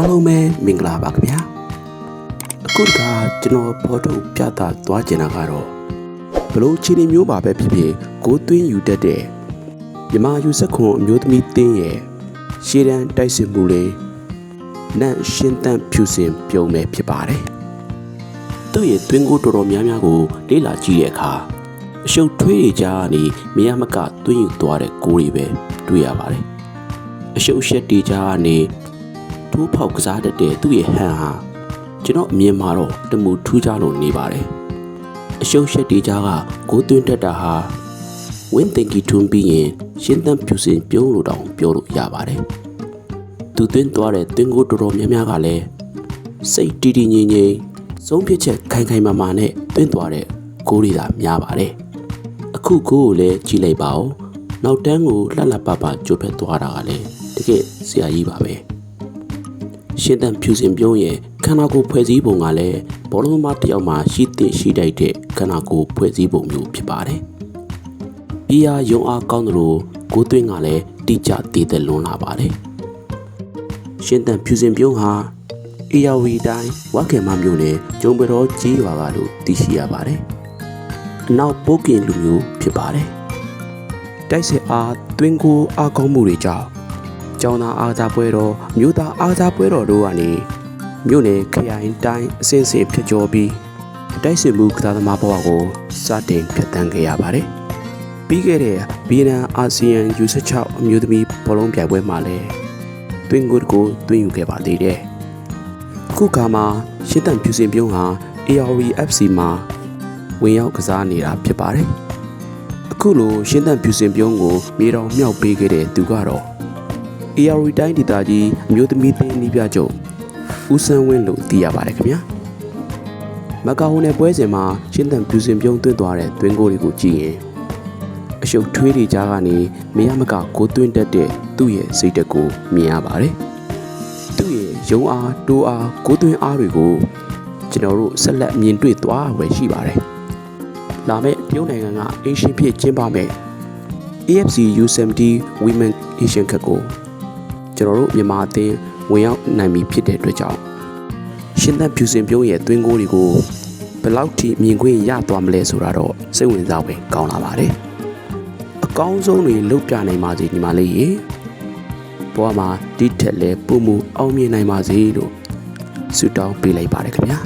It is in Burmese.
အားလုံးပဲမင်္ဂလာပါခင်ဗျာအခုတခါကျွန်တော်ဖော်ထုတ်ပြသသွားကျင်တာကတော့ဘလို့ခြေနေမျိုးပါပဲဖြစ်ဖြစ်ကိုသွင်းယူတတ်တဲ့မြမယူဆက်ခွန်အမျိုးသမီးတင်းရဲ့ရှေးတန်းတိုက်စစ်မှုလေးနန့်ရှင်းတန့်ဖြူစင်ပြုံးမဲ့ဖြစ်ပါတယ်သူ့ရဲ့သွင်းကိုတော်တော်များများကိုလေ့လာကြည့်တဲ့အခါအရှုပ်ထွေးတွေကြားကနေမရမကသွင်းယူသွားတဲ့ကိုယ်တွေပဲတွေ့ရပါတယ်အရှုပ်ရှက်တွေကြားကနေ ထိုးဖောက်ကစားတတ်တဲ့သူ့ရဲ့ဟန်ဟာကျွန်တော်အမြင်မှာတော့တမူထူးခြားလို့နေပါတယ်အရှုပ်ရှက်တေးကြားကကိုသွင်းတတ်တာဟာဝင်းတင်ကီထွန်းပြီးရင်ရှင်းတန်းဖြူစင်ပြုံးလို့တောင်ပြောလို့ရပါတယ်သူသွင်းသွားတဲ့သွင်းကိုတော်တော်များများကလည်းစိတ်တီတီငြိမ်ငြိမ်ဆုံးဖြတ်ချက်ခိုင်ခိုင်မာမာနဲ့သွင်းသွားတဲ့ကိုရီသာများပါတယ်အခုကိုကိုလည်းကြည့်လိုက်ပါဦးနောက်တန်းကိုလှလှပပကြိုးဖက်သွားတာကလည်းတကယ်ဆရာကြီးပါပဲ ရှင်းတန်ဖြူစင်ပြုံးရဲ့ခန္ဓာကိုယ်ဖွဲ့စည်းပုံကလည်းဘောလုံးသမားတစ်ယောက်မှာရှိတဲ့ရှိတိုက်တဲ့ခန္ဓာကိုယ်ဖွဲ့စည်းပုံမျိုးဖြစ်ပါတယ်။ပြီးရယုံအားကောင်းသလိုကိုယ်သွင်းကလည်းတိကျတည်သက်လွန်းလာပါတယ်။ရှင်းတန်ဖြူစင်ပြုံးဟာအေယာဝီတိုင်းဝါကေမမျိုးနဲ့ကျုံပတော်ကြီးရွာကလို့သိရှိရပါတယ်။အနောက်ပိုးကင်လူမျိုးဖြစ်ပါတယ်။တိုက်စစ်အားသွင်းကိုအားကောင်းမှုတွေကြောင့် ကျောင်းသားအားသာပွဲတော်မြို့သားအားသာပွဲတော်တို့ကနေမြို့နယ်ခရိုင်တိုင်းအစဉ်စဉ်ဖြစ်ကျော်ပြီးတိုက်စစ်မှုကစားသမားဘဝကိုစတင်ဖြတ်တန်းခဲ့ရပါတယ်။ပြီးခဲ့တဲ့ဗီယက်နမ်အာဆီယံ U16 အမျိုးသမီးဘောလုံးပြိုင်ပွဲမှာလည်းတွင်ကိုကိုတွင်ယူခဲ့ပါသေးတယ်။အခုခါမှာရှင်းတန်ဖြူစင်ပြုံးဟာ ARV FC မှာဝင်ရောက်ကစားနေတာဖြစ်ပါတယ်။အခုလိုရှင်းတန်ဖြူစင်ပြုံးကိုမြေတော်မြောက်ပေးခဲ့တဲ့သူကတော့ AR တိုင်းဒေသကြီးအမျိုးသမီးသင်းနီးပြချုပ်ဦးစန်းဝင်းလို့သိရပါတယ်ခင်ဗျာမကာဟိုနယ်ပွဲစဉ်မှာရှင်းတန်ပြူစင်ပြုံးသွင်းသွားတဲ့သွင်းကိုတွေကိုကြည့်ရင်အရှုပ်ထွေးတွေကြားကနေမရမကကိုသွင်းတတ်တဲ့သူ့ရဲ့စိတ်တက်ကိုမြင်ရပါတယ်သူ့ရဲ့ယုံအားတိုးအားကိုသွင်းအားတွေကိုကျွန်တော်တို့ဆက်လက်မြင်တွေ့သွားဝယ်ရှိပါတယ်လာမယ့်တရုတ်နိုင်ငံကအေရှင်ဖြစ်ကျင်းပမယ့် AFC U70 Women Asian Cup ကို ကျွန်တော်တို့မြန်မာအသင်းဝင်ရောက်နိုင်ပြီဖြစ်တဲ့အတွက်ကြောင့်ရှင်းသက်ဖြူစင်ပြုံးရဲ့သွင်းကိုတွေကိုဘယ်လောက်ထိမြင်ခွင့်ရသွားမလဲဆိုတာတော့စိတ်ဝင်စားဖွယ်ကောင်းလာပါတယ်အကောင်းဆုံးတွေလုပ်ပြနိုင်ပါစေညီမလေးရေဘဝမှာဒီထက်လဲပုံမှုအောင်မြင်နိုင်ပါစေလို့ဆုတောင်းပေးလိုက်ပါတယ်ခင်ဗျာ